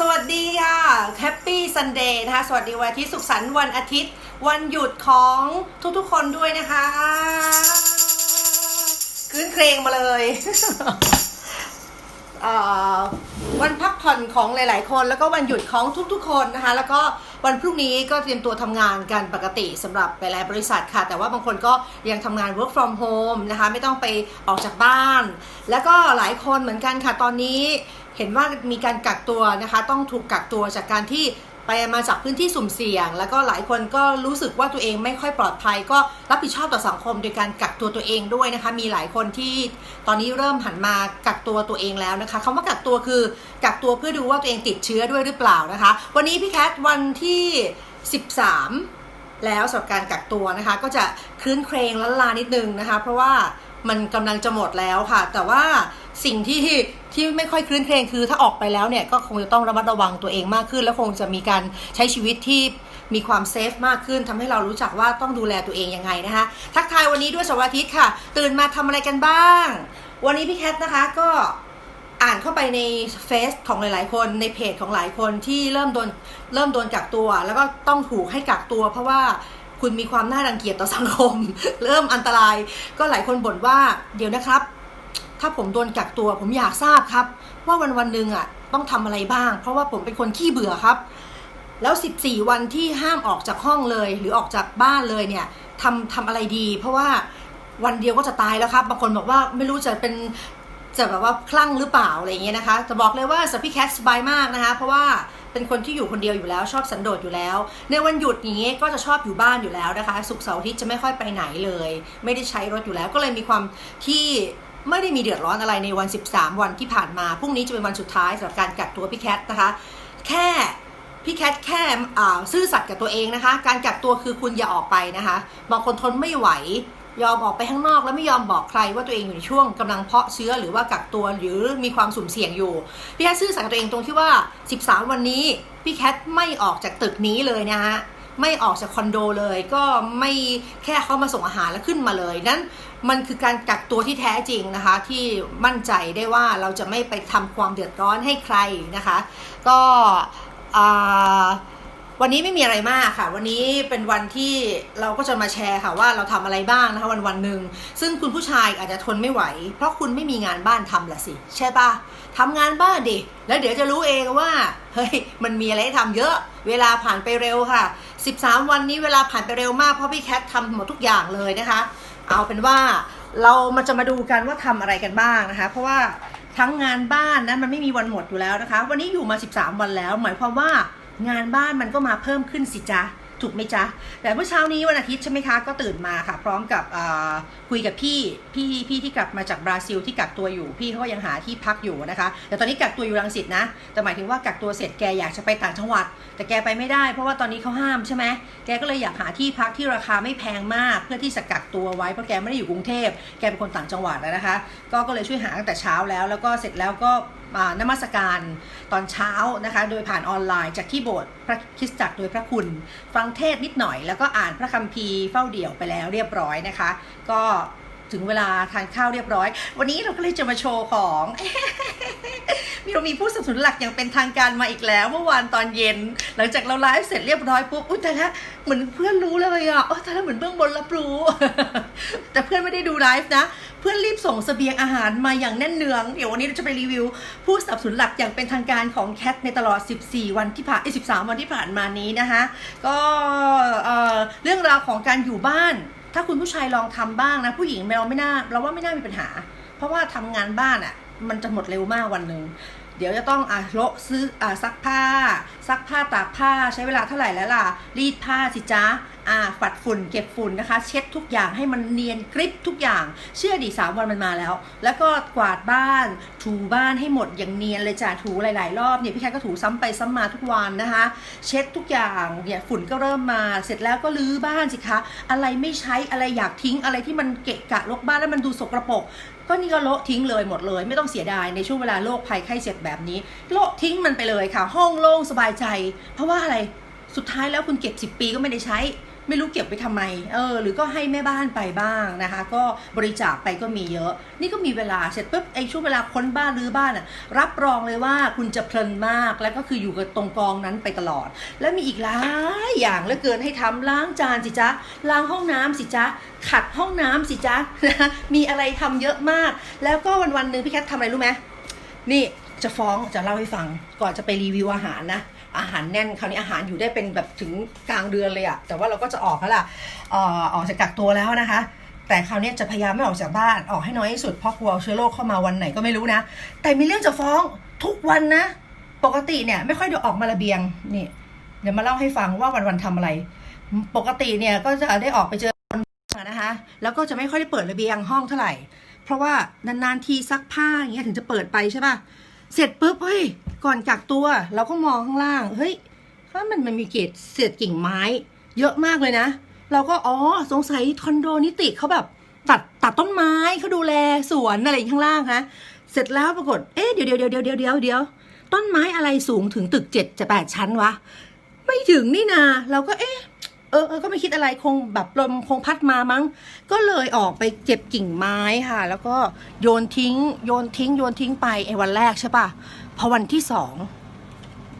สวัสดีค่ะแฮปปี้ซันเดย์นะคะ สวัสดีวันอาทิตย์สุขสันต์วันอาทิตย์ วันหยุดของทุกๆคนด้วยนะคะคืนเครงมาเลยวันพักผ่อนของหลาย ๆ คน แล้วก็วันหยุดของทุกๆ คนนะคะ แล้วก็ วันพรุ่งนี้ก็เตรียมตัวทำงานกันปกติสำหรับหลายๆบริษัทค่ะ แต่ว่าบางคนก็ยังทำงาน work from home นะคะไม่ต้องไปออกจากบ้าน แล้วก็หลายคนเหมือนกันค่ะตอนนี้เห็นว่ามีการกักตัวนะคะ ต้องถูกกักตัวจากการที่ ไปมาจากพื้นที่สุ่มเสี่ยง แล้วก็หลายคนก็รู้สึกว่าตัวเองไม่ค่อยปลอดภัย ก็รับผิดชอบต่อสังคมโดยการกักตัวตัวเองด้วยนะคะ มีหลายคนที่ตอนนี้เริ่มหันมากักตัวตัวเองแล้วนะคะคำว่ากักตัวคือกักตัวเพื่อดูว่าตัวเองติดเชื้อด้วยหรือเปล่านะคะ วันนี้พี่แคทวันที่ 13 แล้วสำหรับการกักตัวนะคะ ก็จะคลื้นเครงล้านลานิดนึงนะคะ เพราะว่ามันกำลังจะหมดแล้วค่ะ แต่ว่า สิ่งที่ที่ไม่ค่อยคลื้นเครงคือ ถ้าออกไปแล้วเนี่ยก็คงจะต้องระมัดระวังตัวเองมากขึ้น แล้วคงจะมีการใช้ชีวิตที่มีความเซฟมากขึ้นทำให้เรารู้จักว่าต้องดูแลตัวเองยังไงนะคะทักทายวันนี้ด้วยสวัสดีค่ะ ตื่นมาทำอะไรกันบ้าง วันนี้พี่แคทนะคะก็อ่านเข้าไปในเฟซของหลายๆ คนในเพจของหลายคนที่เริ่มโดนเริ่มโดนกักตัว แล้วก็ต้องถูกให้กักตัว เพราะว่าคุณมีความน่ารังเกียจต่อสังคม เริ่มอันตราย ก็หลายคนบ่นว่าเดี๋ยวนะครับ ถ้าผมโดนกักตัวผมอยากทราบครับ ว่าวันวันหนึ่งอะต้องทำอะไรบ้าง เพราะว่าผมเป็นคนขี้เบื่อครับ แล้ว 14 วันที่ห้ามออกจากห้องเลย หรือออกจากบ้านเลยเนี่ยทำทำอะไรดี เพราะว่าวันเดียวก็จะตายแล้วครับบางคนบอกว่าไม่รู้จะเป็นจะแบบว่าคลั่งหรือเปล่าอะไรอย่างเงี้ยนะคะจะบอกเลยว่าสพีแคทสบายมากนะคะ เพราะว่าเป็นคนที่อยู่คนเดียวอยู่แล้วชอบสันโดษอยู่แล้ว ในวันหยุดอย่างเงี้ยก็จะชอบอยู่บ้านอยู่แล้วนะคะศุกเสาร์อาทิตย์จะไม่ค่อยไปไหนเลย ไม่ได้ใช้รถอยู่แล้ว ก็เลยมีความที่ ไม่ได้มีเดือดร้อนอะไรในวัน 13 วันที่ผ่านมา พรุ่งนี้จะเป็นวันสุดท้ายสำหรับการกักตัวพี่แคทนะคะ แค่พี่แคทแค่ซื่อสัตย์กับตัวเองนะคะ การกักตัวคือคุณอย่าออกไปนะคะ บางคนทนไม่ไหวยอมออกไปข้างนอกแล้วไม่ยอมบอกใครว่าตัวเองอยู่ในช่วงกำลังเพาะเชื้อหรือว่ากักตัวหรือมีความสุ่มเสี่ยงอยู่ พี่แคทซื่อสัตย์กับตัวเองตรงที่ว่า 13 วันนี้พี่แคทไม่ออกจากตึกนี้เลยนะฮะ ไม่ออกจากคอนโดเลย ก็ไม่แค่เขามาส่งอาหารแล้วขึ้นมาเลยนั้นมันคือการกักตัวที่แท้จริงนะคะ ที่มั่นใจได้ว่าเราจะไม่ไปทำความเดือดร้อนให้ใครนะคะ ก็วันนี้ไม่มีอะไรมากค่ะ วันนี้เป็นวันที่เราก็จะมาแชร์ค่ะว่าเราทำอะไรบ้างนะคะวันวันหนึ่งซึ่งคุณผู้ชายอาจจะทนไม่ไหว เพราะคุณไม่มีงานบ้านทำละสิ ใช่ปะทำงานบ้านดิ แล้วเดี๋ยวจะรู้เองว่า เฮ้ย มันมีอะไรให้ทำเยอะ เวลาผ่านไปเร็วค่ะ 13 วันนี้เวลาผ่านไปเร็วมากเพราะพี่แคททำหมดทุกอย่างเลยนะคะ เอาเป็นว่าเรามาจะมาดูกันว่าทำอะไรกันบ้างนะคะ เพราะว่าทั้งงานบ้านนั้นมันไม่มีวันหมดอยู่แล้วนะคะ วันนี้อยู่มา 13 วันแล้ว หมายความว่างานบ้านมันก็มาเพิ่มขึ้นสิจ๊ะ ถูกไหมจ๊ะ แต่เมื่อเช้านี้วันอาทิตย์ใช่ไหมคะ ก็ตื่นมาค่ะ พร้อมกับคุยกับพี่พี่พี่ที่กลับมาจากบราซิลที่กักตัวอยู่ พี่เขาก็ยังหาที่พักอยู่นะคะ แต่ตอนนี้กักตัวอยู่รังสิตนะ แต่หมายถึงว่ากักตัวเสร็จแกอยากจะไปต่างจังหวัด แต่แกไปไม่ได้ เพราะว่าตอนนี้เขาห้ามใช่ไหมแกก็เลยอยากหาที่พักที่ราคาไม่แพงมาก เพื่อที่จะกักตัวไว้เพราะแกไม่ได้อยู่กรุงเทพ แกเป็นคนต่างจังหวัดนะคะ ก็ก็เลยช่วยหาตั้งแต่เช้าแล้ว แล้วก็เสร็จแล้วก็ นมัสการตอนเช้านะคะ โดยผ่านออนไลน์จากที่โบสถ์พระคริสตจักรโดยพระคุณ ฟังเทศน์นิดหน่อย แล้วก็อ่านพระคัมภีร์เฝ้าเดี่ยวไปแล้วเรียบร้อยนะคะ ก็ถึงเวลาทานข้าวเรียบร้อย วันนี้เราก็เลยจะมาโชว์ของ มีเรามีผู้สนับสนุนหลักอย่างเป็นทางการมาอีกแล้ว เมื่อวานตอนเย็น หลังจากเราไลฟ์เสร็จเรียบร้อยปุ๊บอุ้ยแต่ละเหมือนเพื่อนรู้เลยอะโอ้แต่ละเหมือนเบื้องบนรับรู้ แต่เพื่อนไม่ได้ดูไลฟ์นะ เพื่อนรีบส่งเสบียงอาหารมาอย่างแน่นเนือง เดี๋ยววันนี้เราจะไปรีวิว ผู้สนับสนุนหลักอย่างเป็นทางการของแคทในตลอด 14 วันที่ผ่านเอ้13 วันที่ผ่านมานี้นะคะก็เเรื่องราวของการอยู่บ้าน ถ้าคุณผู้ชายลองทำบ้างนะ ผู้หญิงเราไม่น่าเราว่าไม่น่ามีปัญหา เพราะว่าทำงานบ้านอะ่ะ มันจะหมดเร็วมากวันหนึ่งเดี๋ยวจะต้องอะโละซื้ออะซักผ้า ซักผ้าตากผ้าใช้เวลาเท่าไหร่แล้วล่ะ รีดผ้าสิจ๊ะอะปัดฝุ่นเก็บฝุ่นนะคะ เช็ดทุกอย่างให้มันเนียนกริบทุกอย่าง เชื่อดีสามวันมันมาแล้ว แล้วก็กวาดบ้าน ถูบ้านให้หมดอย่างเนียนเลยจ้ะถูหลาย ๆ รอบเนี่ยพี่แคทก็ถูซ้ำไปซ้ำมาทุกวันนะคะ เช็ดทุกอย่างเนี่ยฝุ่นก็เริ่มมาเสร็จแล้วก็รื้อบ้านสิคะ อะไรไม่ใช้อะไรอยากทิ้งอะไรที่มันเกะกะรกบ้านแล้วมันดูสกรปรก ก็นี่ก็โละทิ้งเลยหมดเลย ไม่ต้องเสียดายในช่วงเวลาโรคภัยไข้เจ็บแบบนี้ โละทิ้งมันไปเลยค่ะ ห้องโล่งสบายใจ เพราะว่าอะไรสุดท้ายแล้วคุณเก็บ 10 ปีก็ไม่ได้ใช้ ไม่รู้เก็บไปทำไม เออ หรือก็ให้แม่บ้านไปบ้างนะคะ ก็บริจาคไปก็มีเยอะ นี่ก็มีเวลาเสร็จปุ๊บไอ้ช่วงเวลาค้นบ้านรื้อบ้านอะ รับรองเลยว่าคุณจะเพลินมาก แล้วก็คืออยู่กับตรงกองนั้นไปตลอด แล้วมีอีกหลายอย่างเหลือเกินให้ทำล้างจานสิจ๊ะ ล้างห้องน้ำสิจ๊ะ ขัดห้องน้ำสิจ๊ะนะคะมีอะไรทำเยอะมาก แล้วก็วันวันหนึ่งพี่แคททำอะไรรู้ไหมนี่จะฟ้องจะเล่าให้ฟังก่อนจะไปรีวิวอาหารนะ อาหารแน่นคราวนี้อาหารอยู่ได้เป็นแบบถึงกลางเดือนเลยอะแต่ว่าเราก็จะออกแล้วล่ะอออกจากกักตัวแล้วนะคะ แต่คราวนี้จะพยายามไม่ออกจากบ้านออกให้น้อยที่สุดเพราะกลัวเชื้อโรคเข้ามาวันไหนก็ไม่รู้นะ แต่มีเรื่องจะฟ้องทุกวันนะ ปกติเนี่ยไม่ค่อยได้ออกมาระเบียงนี่เดี๋ยวมาเล่าให้ฟังว่าวันวันทำอะไร ปกติเนี่ยก็จะได้ออกไปเจอคนนะคะแล้วก็จะไม่ค่อยได้เปิดระเบียงห้องเท่าไหร่ เพราะว่านานๆทีซักผ้าอย่างเงี้ยถึงจะเปิดไปใช่ป่ะ เสร็จปุ๊บเฮ้ยก่อนกักตัว เราก็มองข้างล่าง เฮ้ยถ้ามันมันมีเกตเศษกิ่งไม้ เยอะมากเลยนะ เราก็อ๋อสงสัยคอนโดนิติเขาแบบตัดตัดต้นไม้เขาดูแลสวนอะไรอย่างข้างล่างฮะเสร็จแล้วปรากฏเอ๊ะเดียวเดี๋ยวเดี๋ยวเดี๋ยวเดี๋ยวเดี๋ยวเดี๋ยวต้นไม้อะไรสูงถึงตึกเจ็ดจะแปดชั้นวะ ไม่ถึงนี่นาเราก็เอ๊ะ เออเออก็ไม่คิดอะไรคงแบบลมคงพัดมามั้ง ก็เลยออกไปเก็บกิ่งไม้ค่ะ แล้วก็โยนทิ้ง โยนทิ้ง โยนทิ้งไปไอ้วันแรกใช่ปะพอวันที่สอง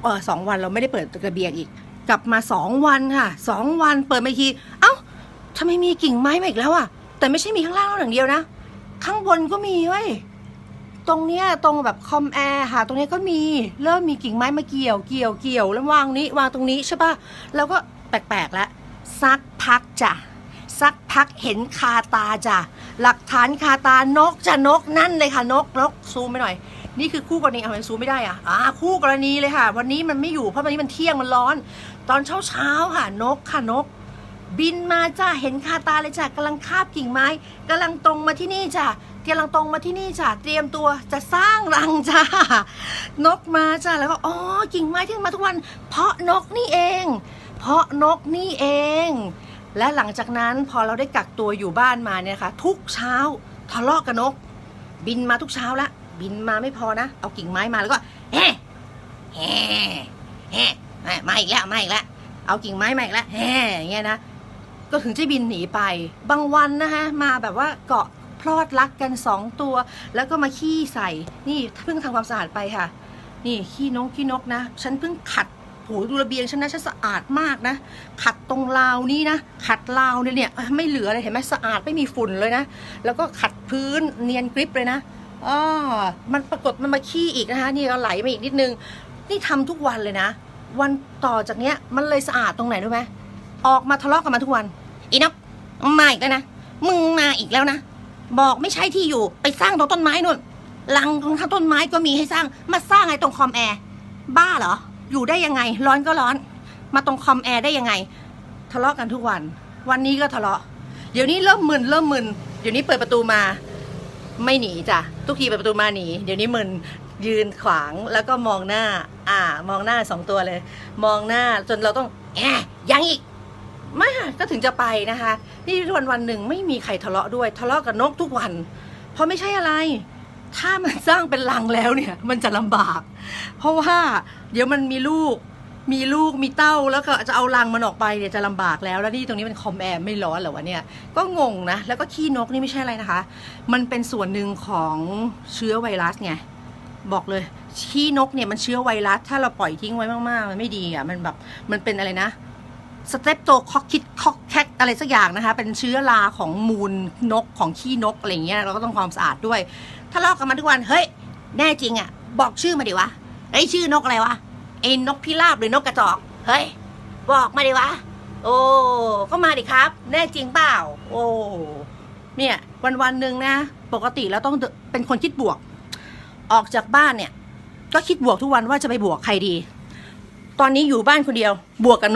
เออสองวันเราไม่ได้เปิดกระเบียงอีก กลับมาสองวันค่ะสองวันเปิดมาอีกทีเอ้าทำไมมีกิ่งไม้มาอีกแล้วอะแต่ไม่ใช่มีข้างล่างอย่างเดียวนะ ข้างบนก็มีเว้ยตรงเนี้ยตรงแบบคอมแอร์ค่ะ ตรงเนี้ยก็มีเริ่มมีกิ่งไม้มาเกี่ยวเกี่ยวเกี่ยวแล้ววางนี้วางตรงนี้ใช่ปะแล้วก็แปลกๆแล้ว สักพักจ้ะสักพักเห็นคาตาจ้ะหลักฐานคาตานกจ้ะนกนั่นเลยค่ะนกนกซูมไปหน่อย นี่คือคู่กรณีเอาไปซูมไม่ได้อะอ่าคู่กรณีเลยค่ะ วันนี้มันไม่อยู่เพราะวันนี้มันเที่ยงมันร้อน ตอนเช้าเช้าค่ะนกค่ะนก บินมาจ้าเห็นคาตาเลยจ้ะกำลังคาบกิ่งไม้กำลังตรงมาที่นี่จ้ะกำลังตรงมาที่นี่จ้ะเตรียมตัวจะสร้างรังจ้านกมาจ้ะแล้วก็อ๋อกิ่งไม้ที่มาทุกวัน เพราะนกนี่เอง เพราะนกนี่เอง และหลังจากนั้นพอเราได้กักตัวอยู่บ้านมาเนี่ยนะคะทุกเช้าทะเลาะกับนก บินมาทุกเช้าละบินมาไม่พอนะ เอากิ่งไม้มาแล้วก็แฮ่แฮ่แฮ่มามาอีกแล้วมาอีกแล้วเอากิ่งไม้มาอีกแล้วแฮ่อย่างเงี้ยนะก็ถึงจะบินหนีไป บางวันนะคะมาแบบว่าเกาะพลอดรักกันสองตัว แล้วก็มาขี้ใส่ นี่เพิ่งทำความสะอาดไปค่ะ นี่ขี้นกขี้นกนะ ฉันเพิ่งขัด โหดูระเบียงฉันนะฉันสะอาดมากนะ ขัดตรงราวนี่นะ ขัดราวเนี่ยเนี่ยไม่เหลือเลยเห็นไหมสะอาดไม่มีฝุ่นเลยนะ แล้วก็ขัดพื้นเนียนกริบเลยนะอ๋อมันปรากฏมันมาขี้อีกนะคะ นี่ก็ไหลมาอีกนิดนึง นี่ทำทุกวันเลยนะ วันต่อจากเนี้ยมันเลยสะอาดตรงไหนรู้ไหมออกมาทะเลาะกันมาทุกวัน อีนกมาอีกแล้วนะ มึงมาอีกแล้วนะ บอกไม่ใช่ที่อยู่ ไปสร้างตรงต้นไม้นู่นลังตรงข้างต้นไม้ก็มีให้สร้าง มาสร้างไอ้ตรงคอมแอร์ บ้าเหรอ อยู่ได้ยังไง ร้อนก็ร้อน มาตรงคอมแอร์ได้ยังไง ทะเลาะกันทุกวัน วันนี้ก็ทะเลาะ เดี๋ยวนี้เริ่มมึนเริ่มมึน เดี๋ยวนี้เปิดประตูมา ไม่หนีจ้ะ ทุกทีเปิดประตูมาหนี เดี๋ยวนี้มึนยืนขวางแล้วก็มองหน้า อ่า มองหน้าสองตัวเลย มองหน้าจนเราต้องแอะยังอีกไม่ก็ถึงจะไปนะคะ นี่วันวันหนึ่งไม่มีใครทะเลาะด้วย ทะเลาะกับนกทุกวัน เพราะไม่ใช่อะไร ถ้ามันสร้างเป็นรังแล้วเนี่ย มันจะลำบาก เพราะว่าเดี๋ยวมันมีลูก มีลูกมีเต้าแล้วก็จะเอารังมันออกไปเนี่ยจะลำบากแล้วแล้วนี่ตรงนี้เป็นคอมแอร์ไม่ร้อนเหรอวะเนี่ยก็งงนะแล้วก็ขี้นกนี่ไม่ใช่อะไรนะคะ มันเป็นส่วนหนึ่งของเชื้อไวรัสไงบอกเลยขี้นกเนี่ยมันเชื้อไวรัส ถ้าเราปล่อยทิ้งไว้มากๆ มันไม่ดีอะมันแบบมันเป็นอะไรนะ สเตปโตคอกคิดคอกแคกอะไรสักอย่างนะคะ เป็นเชื้อราของมูลนกของขี้นกอะไรเงี้ยเราก็ต้องความสะอาดด้วย ถ้าลอกกันมาทุกวัน เฮ้ย แน่จริงอะ บอกชื่อมาดิวะไอ้ชื่อนกอะไรวะไอ้นกพิราบหรือนกกระจอก เฮ้ย บอกมาดิวะ โอ้ก็มาดิครับ แน่จริงเปล่า โอ้เนี่ยวันวันหนึ่งนะ ปกติแล้วต้องเป็นคนคิดบวก ออกจากบ้านเนี่ย ก็คิดบวกทุกวันว่าจะไปบวกใครดี ตอนนี้อยู่บ้านคนเดียว บวกกับน